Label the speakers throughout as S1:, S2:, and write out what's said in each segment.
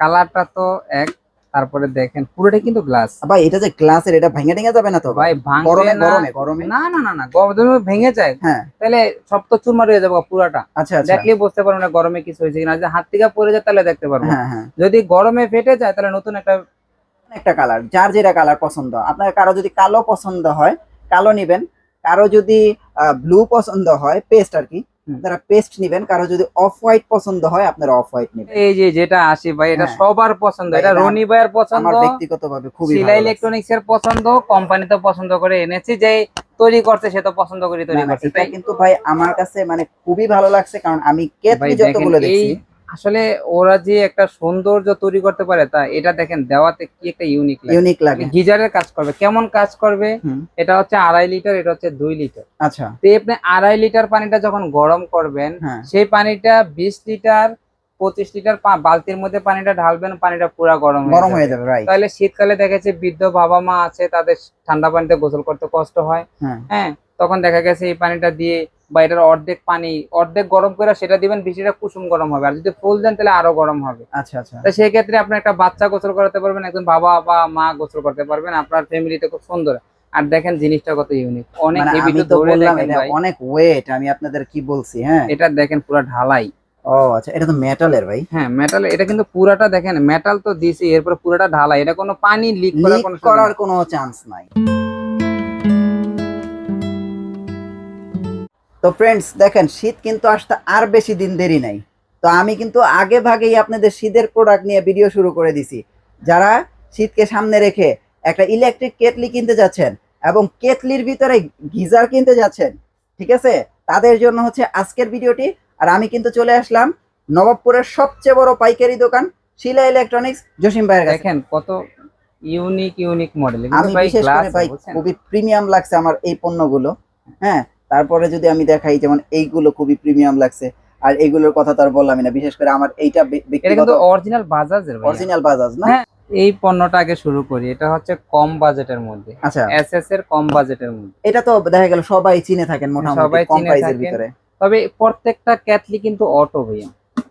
S1: কালারটা তো এক তারপরে দেখেন পুরোটা কিন্তু গ্লাস
S2: ভাই এটা যে গ্লাসের এটা ভেঙে টেঙে যাবে না তো?
S1: ভাই
S2: গরমে গরমে গরমে?
S1: না না না না গরমে ভেঙে যায়।
S2: হ্যাঁ।
S1: তাহলে সব তো চুরমার হয়ে যাবে পুরোটা।
S2: আচ্ছা আচ্ছা।
S1: দেখলেই বুঝতে পারব না গরমে কিছু হয়েছে কিনা। যদি হাত থেকে পড়ে যায় তাহলে দেখতে পারব।
S2: হ্যাঁ হ্যাঁ।
S1: যদি গরমে ফেটে যায় তাহলে নতুন একটা
S2: একটা কালার যার যেটা কালার পছন্দ। আপনার কারও যদি কালো পছন্দ হয় কালো নিবেন। কারও যদি ব্লু পছন্দ হয় পেস্ট আর কি। আপনারা পেস্ট নেবেন। কারও যদি অফ হোয়াইট পছন্দ হয় আপনারা অফ হোয়াইট নেবেন।
S1: এই যে যেটা আসি ভাই এটা
S2: হ্যাঁ।
S1: সবার পছন্দ। এটা রনি ভাইয়ের পছন্দ।
S2: আমার ব্যক্তিগতভাবে খুবই ভালো সিলাই
S1: ইলেকট্রনিক্স এর পছন্দ কোম্পানি তো পছন্দ করে এনেছি যে তৈরি করতে সে তো পছন্দ করে তৈরি করছে। তাই
S2: কিন্তু ভাই আমার কাছে মানে খুবই ভালো লাগছে কারণ আমি কেতলি যতগুলো দেখছি
S1: আসলে ওরা যে একটা সৌন্দর্য তৈরি করতে পারে তা এটা দেখেন দেওয়াতে কি একটা ইউনিক
S2: ইউনিক লাগে।
S1: গিজারের কাজ করবে। কেমন কাজ করবে? এটা হচ্ছে আড়াই লিটার এটা হচ্ছে দুই লিটার
S2: আচ্ছা।
S1: তো আপনি আড়াই লিটার পানিটা যখন গরম করবেন
S2: হ্যাঁ।
S1: সেই পানিটা বিশ লিটার পঁচিশ লিটার বালতির মধ্যে পানিটা ঢালবেন পানিটা পুরো গরম
S2: গরম হয়ে যাবে
S1: তাহলে শীতকালে দেখেছে বৃদ্ধ বাবা মা আছে তাদের ঠান্ডা পানিতে গোসল করতে কষ্ট হয়।
S2: হ্যাঁ।
S1: হ্যাঁ তখন দেখা গেছে এই পানিটা দিয়ে বা এটার অর্ধেক পানি অর্ধেক গরম করে সেটা দিবেন বেশিটা কুসুম গরম হবে। আর যদি ফুল দেন তাহলে আরও গরম হবে।
S2: আচ্ছা আচ্ছা।
S1: তো সেই ক্ষেত্রে আপনি একটা বাচ্চা গোসল করাতে পারবেন একজন বাবা বা মা গোসল করতে পারবেন। আপনার ফ্যামিলিতে খুব সুন্দর। আর দেখেন জিনিসটা কত ইউনিক অনেক
S2: মানে
S1: হেভি তো
S2: তো
S1: ধরে দেখেন
S2: অনেক ওয়েট আমি আপনাদের কি বলছি হ্যাঁ?
S1: এটা দেখেন পুরো ঢালাই।
S2: ও আচ্ছা এটা তো মেটালের ভাই।
S1: হ্যাঁ মেটাল এটা কিন্তু পুরাটা দেখেন মেটাল তো দিছি এরপর পুরাটা ঢালাই। এটা কোনো পানি লিক করার কোনো
S2: চান্স নাই। তো ফ্রেন্ডস দেখেন শীত কিন্তু আসতে আর বেশি দিন দেরি নাই। তো আমি কিন্তু আগে ভাগেই আপনাদের শীতের প্রোডাক্ট নিয়ে ভিডিও শুরু করে দিছি। যারা শীতকে সামনে রেখে একটা ইলেকট্রিক কেটলি কিনতে যাচ্ছেন এবং কেটলির ভিতরে গিজার কিনতে যাচ্ছেন ঠিক আছে? তাদের জন্য হচ্ছে আজকের ভিডিওটি। আর আমি কিন্তু চলে আসলাম নবাবপুরের সবচেয়ে বড় পাইকারি দোকান শিলা ইলেকট্রনিক্স জসিম ভাইয়ের
S1: দেখেন কত ইউনিক ইউনিক মডেল
S2: আমি বিশেষ করে ভাই খুবই প্রিমিয়াম লাগছে আমার এই পণ্যগুলো। হ্যাঁ তারপরে যদি আমি দেখাই যেমন এইগুলো খুবই প্রিমিয়াম লাগছে আর এইগুলোর কথা তো আর বললামই না বিশেষ করে আমার এইটা ব্যক্তিগত
S1: কিন্তু অরিজিনাল বাজাজের ভাই
S2: অরিজিনাল বাজাজ না?
S1: হ্যাঁ। এই পণ্যটা আগে শুরু করি এটা হচ্ছে কম বাজেটের মধ্যে।
S2: আচ্ছা।
S1: এসএস এর কম বাজেটের মধ্যে।
S2: এটা তো দেখা গেল সবাই চিনে থাকেন মোটামুটি
S1: সবাই চিনে থাকেন।
S2: ভিতরে।
S1: তবে প্রত্যেকটা ক্যাটলি কিন্তু অটো ভাইয়া।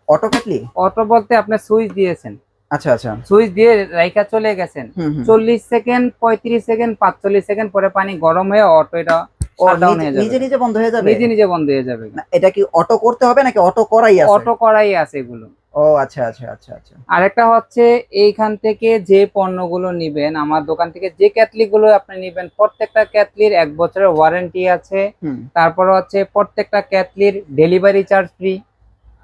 S2: অটো কাটলি
S1: অটো বলতে আপনি সুইচ দিয়েছেন।
S2: আচ্ছা আচ্ছা।
S1: সুইচ দিয়ে রাইকা চলে গেছেন। চল্লিশ সেকেন্ড পঁয়ত্রিশ সেকেন্ড পাঁচচল্লিশ সেকেন্ড পরে পানি গরম হয়ে অটো এটা
S2: নিজে-
S1: হয়ে যাবে।
S2: নিজে নিজে বন্ধ হয়ে যাবে?
S1: নিজে নিজে বন্ধ হয়ে যাবে।
S2: না, এটা কি অটো করতে হবে নাকি অটো করাই আছে?
S1: অটো করাই আছে এগুলো।
S2: ও আচ্ছা আচ্ছা আচ্ছা আচ্ছা।
S1: আরেকটা হচ্ছে এইখান থেকে যে পণ্যগুলো নিবেন আমার দোকান থেকে যে ক্যাটলি গুলো আপনি নিবেন প্রত্যেকটা ক্যাটলির এক বছরের ওয়ারেন্টি আছে। তারপর হচ্ছে প্রত্যেকটা ক্যাটলির ডেলিভারি চার্জ ফ্রি।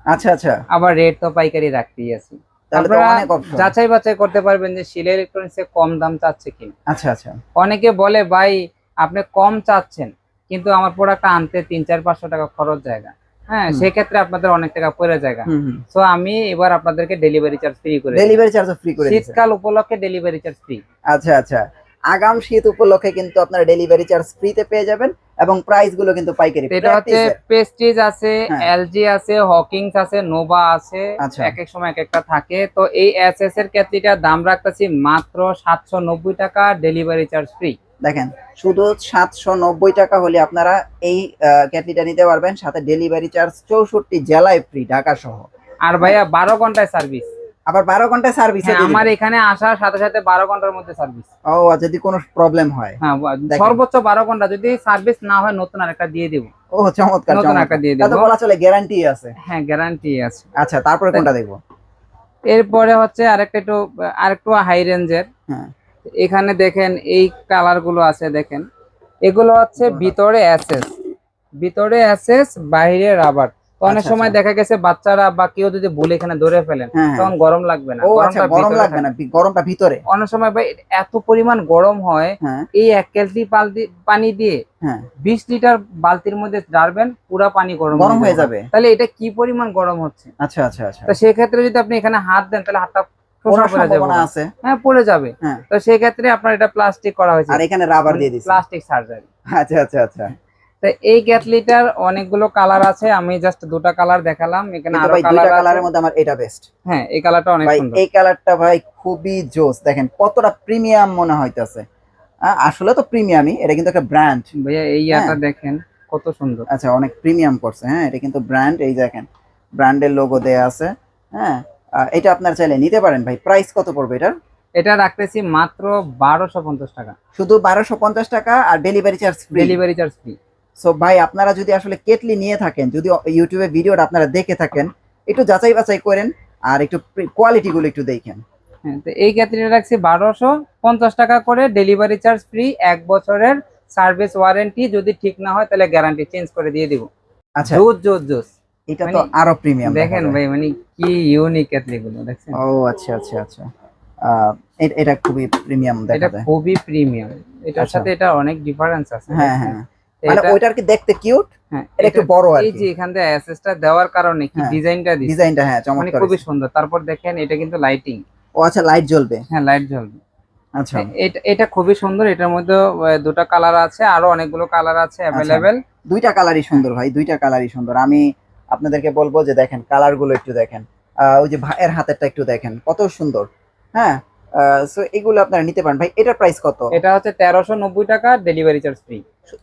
S2: আচ্ছা আচ্ছা।
S1: আবার রেট তো পাইকারি রাখতেই আছে। যাচাই বাছাই করতে পারবেন যে শিলা ইলেকট্রনিক্স কম দাম চাচ্ছে কিনা।
S2: আচ্ছা আচ্ছা।
S1: অনেকে বলে ভাই আপনি কম চাচ্ছেন। কিন্তু আমার প্রোডাক্টটা আনতে তিন চার পাঁচশো টাকা খরচ জায়গা। হ্যাঁ। সেক্ষেত্রে আপনাদের অনেক টাকা পড়ে জায়গা। আমি এবার আপনাদেরকে ডেলিভারি চার্জ ফ্রি করে
S2: ডেলিভারি চার্জ ফ্রি করে
S1: শীতকাল উপলক্ষে ডেলিভারি চার্জ ফ্রি
S2: আচ্ছা আচ্ছা। আগাম শীত উপলক্ষে কিন্তু আপনারা ডেলিভারি চার্জ ফ্রিতে পেয়ে যাবেন এবং প্রাইসগুলো কিন্তু পাইকারি।
S1: এটা হচ্ছে পেস্টিজ আছে
S2: হ্যাঁ।
S1: এলজি আছে হকিংস আছে নোভা আছে
S2: আচ্ছা।
S1: এক এক সময় এক একটা থাকে। তো এই এর ক্যাটলিটার দাম রাখতেছি মাত্র সাতশো নব্বই টাকা ডেলিভারি চার্জ ফ্রি
S2: দেখেন শুধু সাতশো নব্বই টাকা হলে আপনারা এই ক্যাটলিটা নিতে পারবেন সাথে ডেলিভারি চার্জ চৌষট্টি জেলায় ফ্রি ঢাকা সহ
S1: আর ভাইয়া বারো ঘন্টায় সার্ভিস।
S2: আবার বারো ঘন্টায় সার্ভিস
S1: আমার এখানে আসার সাথে সাথে বারো ঘণ্টার মধ্যে সার্ভিস।
S2: ও যদি কোনো প্রবলেম হয়
S1: হ্যাঁ সর্বোচ্চ বারো ঘণ্টা যদি সার্ভিস না হয় নতুন আরেকটা দিয়ে দিব।
S2: ও চমৎকার
S1: নতুন দিয়ে দেবো।
S2: বলা চলে গ্যারান্টি আছে।
S1: হ্যাঁ গ্যারান্টি আছে।
S2: আচ্ছা তারপরে কোনটা দেখব?
S1: এরপরে হচ্ছে আরেকটা একটু আরেকটু হাই রেঞ্জের
S2: হ্যাঁ।
S1: এখানে দেখেন এই কালারগুলো আছে দেখেন। এগুলো হচ্ছে ভিতরে অ্যাসেস ভিতরে অ্যাসেস বাইরে রাবার অনেক
S2: আচ্ছা,
S1: সময়
S2: আচ্ছা।
S1: দেখা গেছে বাচ্চারা বা কেউ যদি ভুল এখানে ধরে ফেলেন
S2: হ্যাঁ।
S1: তখন গরম লাগবে না।
S2: আচ্ছা গরম লাগবে না গরমটা ভিতরে।
S1: অনেক সময় ভাই এত পরিমাণ গরম হয়
S2: হ্যাঁ।
S1: এই এক কেজি পানি দিয়ে
S2: হ্যাঁ।
S1: বিশ লিটার বালতির মধ্যে ডালবেন পুরা পানি গরম
S2: গরম হয়ে যাবে।
S1: তাহলে এটা কি পরিমাণ গরম হচ্ছে?
S2: আচ্ছা আচ্ছা আচ্ছা।
S1: তো সেক্ষেত্রে যদি আপনি এখানে হাত দেন তাহলে হাতটা
S2: সম্ভাবনা আছে।
S1: হ্যাঁ পড়ে যাবে।
S2: হ্যাঁ।
S1: তো সেই ক্ষেত্রে আপনার এটা প্লাস্টিক করা হয়েছে।
S2: আর এখানে রাবার দিয়ে
S1: প্লাস্টিক সার্জারি
S2: আচ্ছা আচ্ছা আচ্ছা।
S1: তো এই অনেকগুলো কালার আছে। আমি জাস্ট দুটো কালার দেখালাম। এখানে
S2: আরও
S1: কালার
S2: কালারের মধ্যে আমার এটা বেস্ট
S1: হ্যাঁ এই কালারটা অনেক সুন্দর।
S2: এই কালারটা ভাই খুবই জোস। দেখেন কতটা প্রিমিয়াম মনে হইতেছে। আসলে তো প্রিমিয়ামই এটা কিন্তু একটা ব্র্যান্ড
S1: ভাইয়া এই
S2: হ্যাঁ।
S1: ইয়াটা দেখেন কত সুন্দর।
S2: আচ্ছা অনেক প্রিমিয়াম করছে। হ্যাঁ এটা কিন্তু ব্র্যান্ড এই দেখেন ব্র্যান্ডের লোগো দেয়া আছে। হ্যাঁ এটা আপনার চাইলে নিতে পারেন ভাই। প্রাইস কত পড়বে এটা
S1: এটা রাখতেছি মাত্র বারোশো পঞ্চাশ টাকা।
S2: শুধু বারোশো পঞ্চাশ টাকা আর delivery charge
S1: delivery charge free
S2: so ভাই আপনারা যদি আসলে কেটলি নিয়ে থাকেন যদি ইউটিউবে ভিডিওটা আপনারা দেখে থাকেন একটু যাচাই বাছাই করেন আর একটু কোয়ালিটি গুলো একটু দেখেন।
S1: হ্যাঁ তো এই ক্ষেত্রে রাখছি বারোশো পঞ্চাশ টাকা করে ডেলিভারি চার্জ ফ্রি এক বছরের সার্ভিস ওয়ারেন্টি যদি ঠিক না হয় তাহলে গ্যারান্টি চেঞ্জ করে দিয়ে দিব।
S2: আচ্ছা।
S1: জোস জোস জোস
S2: এটা তো
S1: মানে
S2: আরও প্রিমিয়াম
S1: দেখেন ভাই মানে কি ইউনিক কেতলি গুলো দেখছেন?
S2: ও আচ্ছা আচ্ছা আচ্ছা। এটা খুবই প্রিমিয়াম দেখা যায়।
S1: এটা খুবই প্রিমিয়াম এটার
S2: আচ্ছা।
S1: সাথে এটা অনেক ডিফারেন্স আছে
S2: হ্যাঁ? হ্যাঁ। মানে ওইটার কি দেখতে কিউট
S1: হ্যাঁ,
S2: এটা একটু বড় আর
S1: এই যে এখান থেকে অ্যাসেসটা দেওয়ার কারণে কি
S2: হ্যাঁ,
S1: ডিজাইনটা দিচ্ছে?
S2: ডিজাইনটা হ্যাঁ
S1: মানে
S2: চমৎকার
S1: খুবই সুন্দর। তারপর দেখেন এটা কিন্তু লাইটিং
S2: ও আচ্ছা লাইট জ্বলবে।
S1: হ্যাঁ লাইট জ্বলবে।
S2: আচ্ছা।
S1: এটা এটা খুবই সুন্দর। এটার মধ্যে দুটো কালার আছে আরও অনেকগুলো কালার আছে অ্যাভেলেবেল
S2: দুইটা কালারই সুন্দর ভাই দুইটা কালারই সুন্দর। আমি আপনাদেরকে বলব যে দেখেন কালারগুলো একটু দেখেন। ওই যে ভাইয়ের হাতেরটা একটু দেখেন কত সুন্দর। হ্যাঁ? সো এগুলো আপনারা নিতে পারেন। ভাই এটার প্রাইস কত?
S1: এটা হচ্ছে তেরোশো নব্বই টাকা ডেলিভারি চার্জ ফ্রি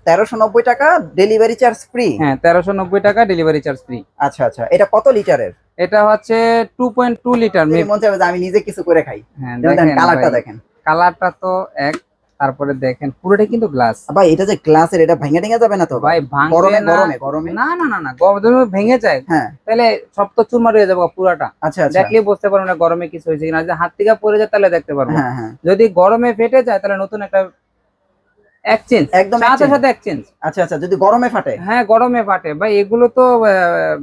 S2: তেরোশো নব্বই টাকা ডেলিভারি চার্জ ফ্রি
S1: হ্যাঁ তেরোশো নব্বই টাকা ডেলিভারি চার্জ ফ্রি
S2: আচ্ছা আচ্ছা। এটা কত লিটারের?
S1: এটা হচ্ছে টু পয়েন্ট টু লিটার
S2: চাইবে আমি নিজে কিছু করে খাই।
S1: হ্যাঁ
S2: কালারটা দেখেন
S1: কালারটা তো এক তারপরে দেখেন পুরোটা কিন্তু গ্লাস
S2: ভাই এটা যে গ্লাসের এটা ভেঙে ভেঙে যাবে না তো?
S1: ভাই
S2: গরমে গরমে গরমে?
S1: না না না না গরমে ভেঙে যায়।
S2: হ্যাঁ।
S1: তাহলে সব তো চুরমার হয়ে যাবে পুরাটা।
S2: আচ্ছা আচ্ছা।
S1: দেখলে বুঝতে পারব না গরমে কিছু হয়েছে কিনা। যদি হাত থেকে পড়ে যায় তাহলে দেখতে পারব।
S2: হ্যাঁ হ্যাঁ।
S1: যদি গরমে ফেটে যায় তাহলে নতুন একটা এক্সচেঞ্জ
S2: একদম
S1: সাথে
S2: exchange।
S1: সাথে এক্সচেঞ্জ
S2: আচ্ছা আচ্ছা যদি গরমে ফাটে?
S1: হ্যাঁ গরমে ফাটে। ভাই এগুলো তো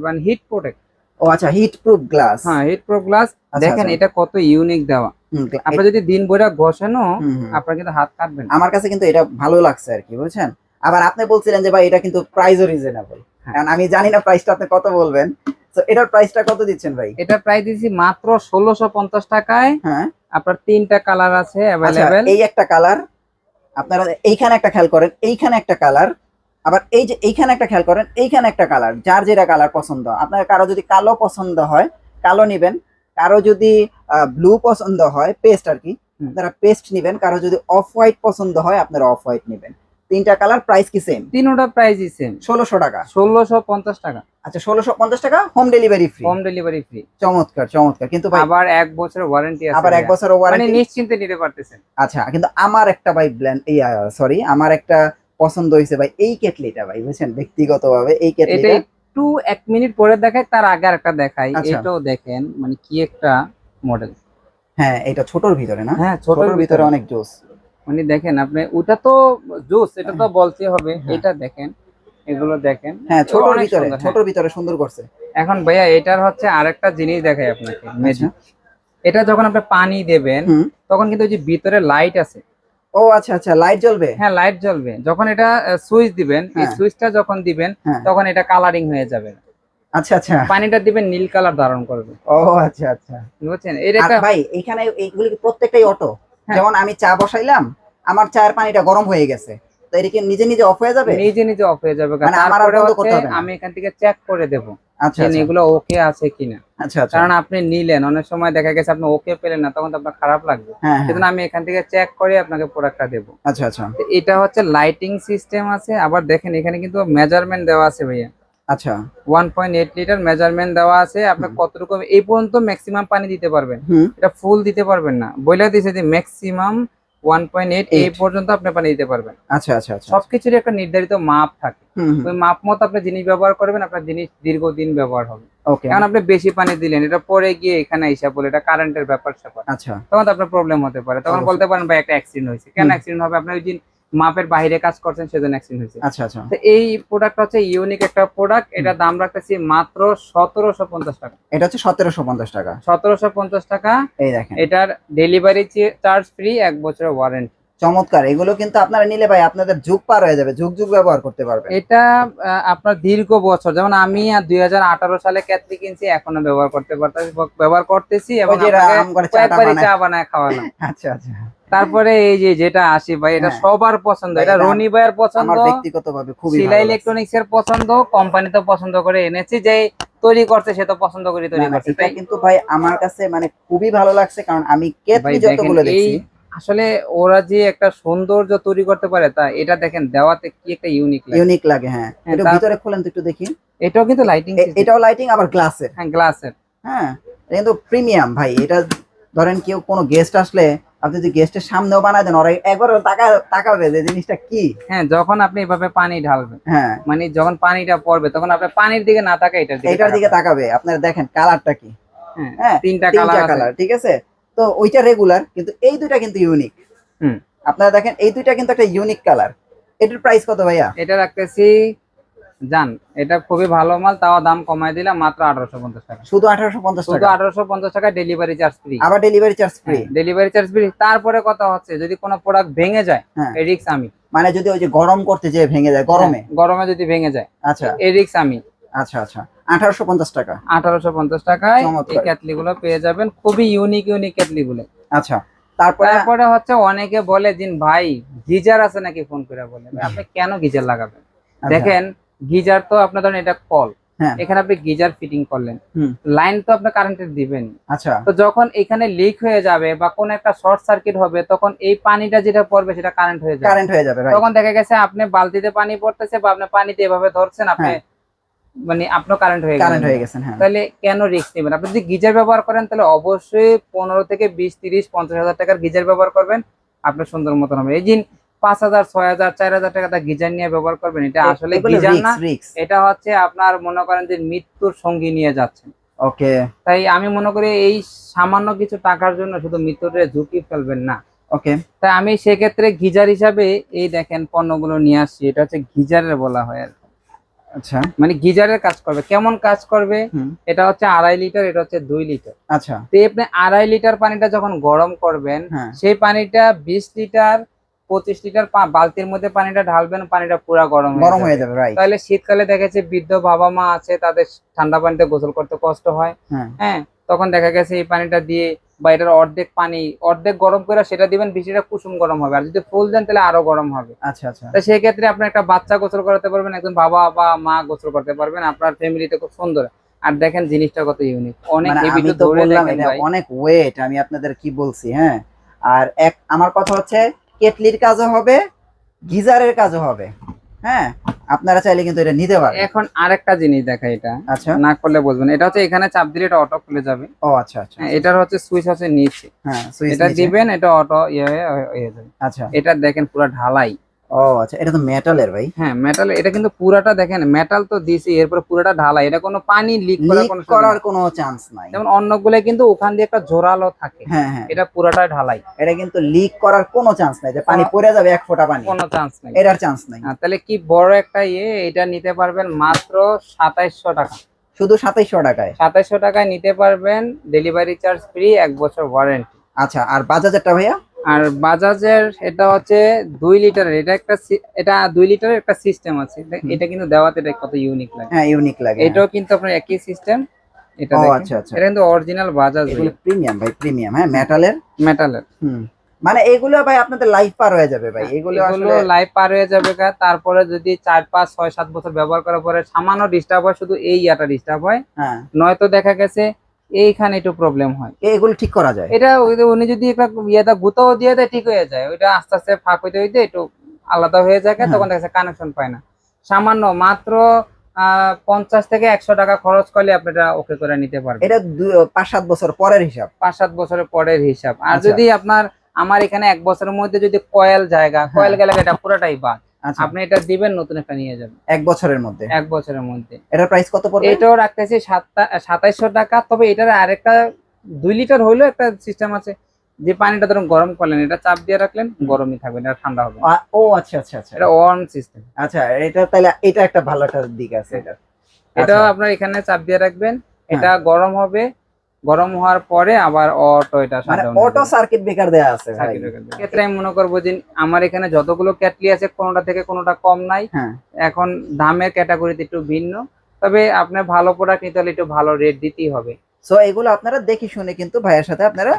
S1: মানে হিট প্রোটেক্ট
S2: ও আচ্ছা হিট প্রুফ গ্লাস
S1: হ্যাঁ হিট প্রো গ্লাস দেখেন
S2: আচ্ছা।
S1: এটা কত ইউনিক দেওয়া। আপনি যদি দিন বইরা
S2: হুম।
S1: আপনার কিন্তু হাত কাটবেন
S2: আমার কাছে কিন্তু এটা ভালো লাগছে আর কি বুঝছেন? আবার আপনি বলছিলেন যে ভাই এটা কিন্তু প্রাইসও রিজনেবল
S1: হ্যাঁ।
S2: কারণ আমি জানি না প্রাইসটা আপনি কত বলবেন। তো এটার প্রাইসটা কত দিচ্ছেন ভাই?
S1: এটা প্রাইস দিয়েছি মাত্র ষোলোশো পঞ্চাশ টাকায়।
S2: হ্যাঁ।
S1: আপনার তিনটা কালার আছে
S2: আচ্ছা
S1: অ্যাভেলেবেল
S2: এই একটা কালার আপনারা এইখানে একটা খেয়াল করেন এইখানে একটা কালার আবার এই যে এইখানে একটা খেয়াল করেন এইখানে একটা কালার যার যেটা কালার পছন্দ। আপনার কারও যদি কালো পছন্দ হয় কালো নিবেন কারও যদি ব্লু পছন্দ হয় পেস্ট আর কি। আপনারা পেস্ট নিবেন। কারও যদি অফ হোয়াইট পছন্দ হয় আপনারা অফ হোয়াইট নেবেন। তিনটা কালার প্রাইস কি সেম
S1: তিনোটা প্রাইসই সেম
S2: ষোলোশো টাকা।
S1: ষোলোশো পঞ্চাশ টাকা।
S2: আচ্ছা ষোলোশো পঞ্চাশ টাকা home delivery free
S1: home delivery free
S2: চমৎকার চমৎকার। কিন্তু ভাই
S1: আবার এক বছরের ওয়ারেন্টি আছে
S2: আবার এক
S1: ভাইয়া।
S2: বছর
S1: মানে
S2: ওয়ারেন্টি
S1: নিশ্চিন্তে নিতে পারতেছেন।
S2: আচ্ছা কিন্তু আমার একটা ভাই ব্ল্যান্ড সরি আমার একটা পছন্দ হয়েছে ভাই এই কেটলিটা ভাই বুঝছেন? ব্যক্তিগতভাবে এই কেটলিটা।
S1: একটু এক মিনিট পরে দেখাই তার আগে একটা দেখাই।
S2: আচ্ছা।
S1: এটাও দেখেন মানে কি একটা মডেল
S2: হ্যাঁ এটা ছোটর ভিতরে না?
S1: হ্যাঁ
S2: ছোটর ভিতরে অনেক জোস।
S1: মানে দেখেন আপনি ওটা তো জোস এটা তো বলতে হবে।
S2: হ্যাঁ।
S1: এটা দেখেন এগুলো দেখেন।
S2: হ্যাঁ ছোটর ভিতরে
S1: সুন্দর, হ্যাঁ।
S2: ছোটর ভিতরে সুন্দর করছে।
S1: এখন ভাইয়া এটার হচ্ছে আরেকটা জিনিস দেখাই আপনাকে ম্যাজিক এটা যখন আপনি পানি দেবেন
S2: আচ্ছা।
S1: তখন কিন্তু ওই যে ভিতরে লাইট আছে
S2: ও আচ্ছা আচ্ছা লাইট জ্বলবে?
S1: হ্যাঁ লাইট জ্বলবে। যখন এটা সুইচ দিবেন এই
S2: হ্যাঁ।
S1: সুইচটা যখন দিবেন
S2: হ্যাঁ।
S1: তখন এটা কালারিং হয়ে যাবে।
S2: আচ্ছা আচ্ছা।
S1: পানিটা দিবেন নীল কালার ধারণ করবে।
S2: ও আচ্ছা আচ্ছা।
S1: বুঝছেন? এটা
S2: ভাই এখানে এইগুলি প্রত্যেকটাই অটো
S1: হ্যাঁ।
S2: যেমন আমি চা বসাইলাম আমার চায়ের পানিটা গরম হয়ে গেছে। তো এটা কি নিজে নিজে অফ হয়ে যাবে?
S1: নিজে নিজে অফ হয়ে যাবে।
S2: মানে আমার?
S1: আমি এখান থেকে চেক করে দেব।
S2: আচ্ছা আচ্ছা।
S1: এগুলো ওকে আছে কিনা।
S2: আচ্ছা আচ্ছা।
S1: কারণ আপনি নিলেন অনেক সময় দেখা গেছে আপনি ওকে পেলেন না তখন তো আপনার খারাপ লাগবে।
S2: হ্যাঁ হ্যাঁ।
S1: সেজন্য আমি এখান থেকে চেক করে আপনাকে প্রোডাক্টটা দেবো।
S2: আচ্ছা আচ্ছা।
S1: এটা হচ্ছে লাইটিং সিস্টেম আছে। আবার দেখেন এখানে কিন্তু মেজারমেন্ট দেওয়া আছে ভাইয়া।
S2: আচ্ছা।
S1: One point eight litre measurement দেওয়া আছে। আপনার কতটুকু এই পর্যন্ত ম্যাক্সিমাম পানি দিতে পারবেন। এটা ফুল দিতে পারবেন না। বলে দিছে যে ম্যাক্সিমাম ওয়ান পয়েন্ট এইট এই পর্যন্ত আপনি পানি দিতে পারবেন।
S2: আচ্ছা আচ্ছা আচ্ছা।
S1: সবকিছুরই একটা নির্ধারিত মাপ থাকে। ওই মাপ মতো আপনি জিনিস ব্যবহার করবেন আপনার জিনিস দীর্ঘদিন ব্যবহার হবে।
S2: ওকে
S1: কারণ আপনি বেশি পানি দিলেন এটা পরে গিয়ে এখানে হিসাব বলে এটা কারেন্টের ব্যাপার স্যাপার
S2: আচ্ছা।
S1: তখন তো আপনার প্রবলেম হতে পারে। তখন বলতে পারেন ভাই একটা অ্যাক্সিডেন্ট হয়েছে। কেন অ্যাক্সিডেন্ট হবে? আপনার ওই দিন মাপের বাইরে কাজ করছেন সেজন্য অ্যাক্সিডেন্ট হয়েছে।
S2: আচ্ছা আচ্ছা।
S1: তো এই প্রোডাক্ট হচ্ছে ইউনিক একটা প্রোডাক্ট এটা দাম রাখতেছি মাত্র সতেরোশো পঞ্চাশ টাকা।
S2: এটা হচ্ছে সতেরোশো পঞ্চাশ টাকা।
S1: সতেরোশো পঞ্চাশ টাকা।
S2: এই দেখেন।
S1: এটার ডেলিভারি চার্জ ফ্রি এক বছরের ওয়ারেন্টি
S2: চমৎকার। এগুলো কিন্তু আপনারা নিলে ভাই আপনাদের যুগ পার হয়ে যাবে যুগ যুগ ব্যবহার করতে পারবেন।
S1: এটা আপনার দীর্ঘ বছর। যেমন আমি আর দুই হাজার আঠারো সালে ক্যাথলি কিনছি এখনও ব্যবহার করতে পারতেছি ব্যবহার করতেছি এবং। চা বানায় খাওয়ানো
S2: আচ্ছা আচ্ছা।
S1: তারপরে এই যে যেটা আসি ভাই এটা
S2: হ্যাঁ।
S1: সবার পছন্দ। এটা রনি ভাইয়ের পছন্দ।
S2: ব্যক্তিগতভাবে খুবই লাগছে।
S1: ইলেকট্রনিক্স এর পছন্দ কোম্পানি তো পছন্দ করে এনেছি যে তৈরি করছে সে তো পছন্দ করে তৈরি করছে।
S2: কিন্তু ভাই আমার কাছে মানে খুবই ভালো লাগছে কারণ আমি কেতলি যতগুলো দেখছি
S1: আসলে ওরা যে একটা সৌন্দর্য তৈরি করতে পারে তা এটা দেখেন দেওয়াতে কি একটা ইউনিক লাগে।
S2: ইউনিক লাগে হ্যাঁ।
S1: হ্যাঁ, তার-
S2: ভিতরে খুলেন তো একটু দেখি।
S1: এটাও কিন্তু লাইটিং
S2: এটাও লাইটিং আবার গ্লাসের
S1: হ্যাঁ গ্লাসের
S2: হ্যাঁ এটা কিন্তু প্রিমিয়াম ভাই। এটা ধরেন কেউ কোনো গেস্ট আসলে আপনি যদি গেস্টের সামনেও বানায় দেন ওরা একবার তাকা তাকাবে যে জিনিসটা কি।
S1: হ্যাঁ যখন আপনি এভাবে পানি ঢালবেন
S2: হ্যাঁ।
S1: মানে যখন পানিটা পড়বে তখন আপনি পানির দিকে না তাকায় এটার দিকে
S2: এটার দিকে তাকাবে। আপনারা দেখেন কালারটা কি।
S1: হ্যাঁ
S2: হ্যাঁ
S1: তিনটা কালার
S2: ঠিক আছে? তো ওইটা রেগুলার কিন্তু এই দুইটা কিন্তু ইউনিক
S1: হুম।
S2: আপনারা দেখেন এই দুইটা কিন্তু একটা ইউনিক কালার এটার প্রাইস কত ভাইয়া?
S1: এটা রাখতেছি জান এটা খুবই ভালো মাল তাও দাম কমাই দিলাম মাত্র আঠারোশো পঞ্চাশ টাকা।
S2: শুধু আঠারোশো পঞ্চাশ
S1: শুধু আঠারোশো পঞ্চাশ টাকা ডেলিভারি চার্জ ফ্রি
S2: আবার delivery charge free
S1: delivery charge free তারপরে কথা হচ্ছে যদি কোনো প্রোডাক্ট ভেঙে যায়
S2: হ্যাঁ।
S1: এই রিক্স আমি।
S2: মানে যদি ওই যে গরম করতে যে ভেঙে যায় গরমে?
S1: হ্যাঁ, গরমে যদি ভেঙে যায়
S2: আচ্ছা।
S1: এই রিক্স আমি।
S2: আচ্ছা আচ্ছা। আঠারোশো পঞ্চাশ টাকা।
S1: আঠারোশো পঞ্চাশ টাকায় এই ক্যাটলি গুলো পেয়ে যাবেন। খুবই ইউনিক ইউনিক ক্যাটলি গুলো
S2: আচ্ছা তারপরে
S1: তারপরে হচ্ছে অনেকে বলে দিন ভাই গিজার আছে নাকি? ফোন করে বলে আপনি কেন গিজার লাগাবেন?
S2: আচ্ছা,
S1: দেখেন গিজার তো আপনার ধরেন এটা কল।
S2: হ্যাঁ।
S1: এখানে আপনি গিজার ফিটিং করলেন। লাইন তো আপনি কারেন্টের দিবেন।
S2: আচ্ছা।
S1: তো যখন এখানে লিক হয়ে যাবে বা কোন একটা শর্ট সার্কিট হবে তখন এই পানিটা যেটা পড়বে সেটা কারেন্ট হয়ে যাবে।
S2: কারেন্ট হয়ে যাবে
S1: তখন দেখা গেছে আপনি বালতিতে পানি পড়তেছে বা আপনি পানিতে এভাবে ধরছেন আপনি
S2: হ্যাঁ।
S1: মানে আপনার কারেন্ট হয়ে
S2: কারেন্ট হয়ে গেছেন হ্যাঁ।
S1: তাহলে কেন রিস্ক নেবেন? আপনি যদি গিজার ব্যবহার করেন তাহলে অবশ্যই পনেরো থেকে বিশ তিরিশ পঞ্চাশ হাজার টাকার গিজার ব্যবহার করবেন। আপনার সুন্দর মতন হবে। এই দিন পাঁচ হাজার ছয় হাজার চার হাজার টাকা তার গিজার নিয়ে ব্যবহার করবেন এটা আসলে গিজার না। এটা হচ্ছে আপনার মনে করেন যে মৃত্যুর সঙ্গী নিয়ে যাচ্ছেন।
S2: ওকে
S1: তাই আমি মনে করি এই সামান্য কিছু টাকার জন্য শুধু মৃত্যুটা ঝুঁকি ফেলবেন না।
S2: ওকে
S1: তাই আমি সেক্ষেত্রে গিজার হিসাবে এই দেখেন পণ্যগুলো নিয়ে আসছি। এটা হচ্ছে গিজারের বলা হয় আর কি।
S2: আচ্ছা।
S1: মানে গিজারের কাজ করবে। কেমন কাজ করবে? এটা হচ্ছে আড়াই লিটার এটা হচ্ছে দুই লিটার।
S2: আচ্ছা।
S1: তো আপনি আড়াই লিটার পানিটা যখন গরম করবেন
S2: হ্যাঁ।
S1: সেই পানিটা বিশ লিটার পঁচিশ লিটার বালতির মধ্যে পানিটা ঢালবেন পানিটা পুরো গরম
S2: গরম হয়ে যাবে।
S1: তাহলে শীতকালে দেখেছে বৃদ্ধ বাবা মা আছে তাদের ঠান্ডা পানিতে গোসল করতে কষ্ট হয়।
S2: হ্যাঁ।
S1: হ্যাঁ তখন দেখা গেছে এই পানিটা দিয়ে বা এটার অর্ধেক পানি অর্ধেক গরম করে সেটা দিবেন বেশিটা কুসুম গরম হবে। আর যদি ফুল দেন তাহলে আরও গরম হবে।
S2: আচ্ছা আচ্ছা।
S1: তো সেই ক্ষেত্রে আপনি একটা বাচ্চা গোসল করাতে পারবেন একজন বাবা বা মা গোসল করতে পারবেন। আপনার ফ্যামিলিতে খুব সুন্দর। আর দেখেন জিনিসটা কত ইউনিক অনেক
S2: মানে
S1: হেভি তো
S2: তো
S1: ধরে দেখেন
S2: অনেক ওয়েট আমি আপনাদের কি বলছি হ্যাঁ? আর এক আমার কথা হচ্ছে কেটলির কাজও হবে গিজারের কাজও হবে। হ্যাঁ আপনারা চাইলে কিন্তু এটা নিতে পারেন
S1: এখন আরেকটা জিনিস দেখা এটা।
S2: আচ্ছা।
S1: না করলে বুঝবেন এটা হচ্ছে এখানে চাপ দিলে এটা অটো খুলে যাবে।
S2: ও আচ্ছা আচ্ছা
S1: হ্যাঁ, এটার হচ্ছে সুইচ আছে নিচে।
S2: হ্যাঁ সুইচ
S1: এটা দিবেন এটা অটো ইয়ে হয়ে যাবে।
S2: আচ্ছা।
S1: এটা দেখেন পুরো ঢালাই।
S2: ও আচ্ছা এটা তো মেটালের ভাই।
S1: হ্যাঁ মেটাল এটা কিন্তু পুরাটা দেখেন মেটাল তো দিছি এরপর পুরাটা ঢালাই এটা কোনো পানি লিক করার কোনো
S2: করার কোনো চান্স নাই।
S1: যেমন অন্যগুলো কিন্তু ওখান দিয়ে একটা জোরালো থাকে
S2: হ্যাঁ হ্যাঁ।
S1: এটা পুরাটা ঢালাই।
S2: এটা কিন্তু লিক করার কোনো চান্স নাই যে পানি পড়ে যাবে এক ফোঁটা পানি।
S1: কোনো চান্স নেই।
S2: এটার চান্স নাই।
S1: হ্যাঁ, তাহলে কি বড় একটা ইয়ে এটা নিতে পারবেন মাত্র সাতাইশশো টাকা।
S2: শুধু সাতাইশশো টাকায়?
S1: সাতাইশশো টাকায় নিতে পারবেন ডেলিভারি চার্জ ফ্রি এক বছর ওয়ারেন্টি
S2: আচ্ছা আর বাজাজেরটা ভাইয়া?
S1: আর বাজাজের এটা হচ্ছে দুই লিটারের এটা একটা এটা দুই লিটারের একটা সিস্টেম আছে। এটা কিন্তু দেওয়াতে এটা কত ইউনিক লাগে।
S2: হ্যাঁ ইউনিক লাগে
S1: এটাও কিন্তু আপনার একই সিস্টেম এটা
S2: আচ্ছা আচ্ছা।
S1: এটা কিন্তু অরিজিনাল বাজাজ
S2: এগুলো প্রিমিয়াম ভাই প্রিমিয়াম হ্যাঁ মেটালের
S1: মেটালের
S2: হুম। মানে এগুলো ভাই আপনাদের লাইফ পার হয়ে যাবে ভাই। এগুলো আসলে
S1: লাইফ পার হয়ে যাবে তারপরে যদি চার পাঁচ ছয় সাত বছর ব্যবহার করার পরে সামান্য ডিস্টার্ব হয় শুধু এই ইয়াটা ডিস্টার্ব হয়।
S2: হ্যাঁ।
S1: নয়তো দেখা গেছে এইখানে একটু প্রবলেম হয়।
S2: এগুলো ঠিক করা যায়?
S1: এটা উনি যদি একটা ইয়েটা গুঁতাও দিয়ে দেয় ঠিক হয়ে যায়। ওইটা আস্তে আস্তে ফাঁক হইতে হইতে একটু আলাদা হয়ে যায়
S2: হ্যাঁ।
S1: তখন দেখা যাচ্ছে কানেকশন পায় না। সামান্য মাত্র আহ, পঞ্চাশ থেকে একশো টাকা খরচ করলে আপনি এটা ওকে করে নিতে পারবেন।
S2: এটা পাঁচ সাত বছর পরের হিসাব?
S1: পাঁচ সাত বছরের পরের হিসাব। আর
S2: আচ্ছা।
S1: যদি আপনার আমার এখানে এক বছরের মধ্যে যদি কয়েল জায়গা কয়েল গেলে এটা পুরোটাই বাদ। আপনি এটা দিবেন নতুন একটা নিয়ে যাবেন।
S2: এক বছরের মধ্যে?
S1: এক বছরের মধ্যে।
S2: এটার প্রাইস কত পড়বে?
S1: এটাও রাখতেছি সাতাইশশো টাকা তবে এটার আরেকটা দুই লিটার হইলেও একটা সিস্টেম আছে যে পানিটা ধরুন গরম করলেন এটা চাপ দিয়ে রাখলেন গরমই থাকবে না, এটা ঠান্ডা হবে
S2: ও আচ্ছা আচ্ছা আচ্ছা।
S1: এটা অন সিস্টেম
S2: আচ্ছা এটা তাহলে এটা একটা ভালো একটা দিক আছে। এটা
S1: এটাও
S2: আচ্ছা।
S1: আপনার এখানে চাপ দিয়ে রাখবেন এটা গরম হবে গরম হওয়ার পরে আবার অটো এটা
S2: অটো সার্কিট ব্রেকার দেয়া আছে
S1: ক্ষেত্রে আমি মনে করব যে আমার এখানে যতগুলো ক্যাটলি আছে কোনোটা থেকে কোনোটা কম নাই।
S2: হ্যাঁ।
S1: এখন দামের ক্যাটাগরিতে একটু ভিন্ন। তবে আপনার ভালো প্রোডাক্ট নিতে হলে একটু ভালো রেট দিতেই হবে।
S2: সো এগুলো আপনারা দেখে শুনে কিন্তু ভাইয়ের সাথে আপনারা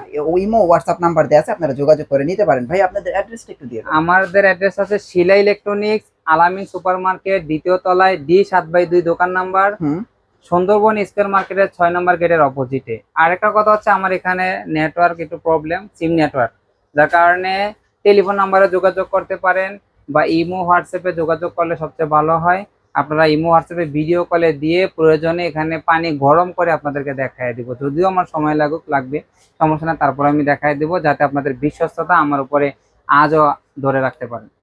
S2: ইমো হোয়াটসঅ্যাপ নাম্বার দেওয়া আছে আপনারা যোগাযোগ করে নিতে পারেন। ভাই আপনাদের অ্যাড্রেসটা একটু দিয়ে
S1: আমাদের অ্যাড্রেস আছে Shila electronics Alamin super market দ্বিতীয় তলায় ডি সাত বাই দুই দোকান নাম্বার।
S2: হুম।
S1: সুন্দরবন স্কোয়ার মার্কেটের ছয় নম্বর গেটের অপোজিটে আর একটা কথা হচ্ছে, আমার এখানে নেটওয়ার্ক একটু প্রবলেম সিম নেটওয়ার্ক যার কারণে টেলিফোন নাম্বারে যোগাযোগ করতে পারেন বা ইমো হোয়াটসঅ্যাপে যোগাযোগ করলে সবচেয়ে ভালো হয়। আপনারা ইমো হোয়াটসঅ্যাপে ভিডিও কলে দিয়ে প্রয়োজনে এখানে পানি গরম করে আপনাদেরকে দেখায় দিব। যদিও আমার সময় লাগুক, লাগবে, সমস্যা না, তারপর আমি দেখায় দিব, যাতে আপনাদের বিশ্বস্ততা আমার উপরে আজও ধরে রাখতে পারেন।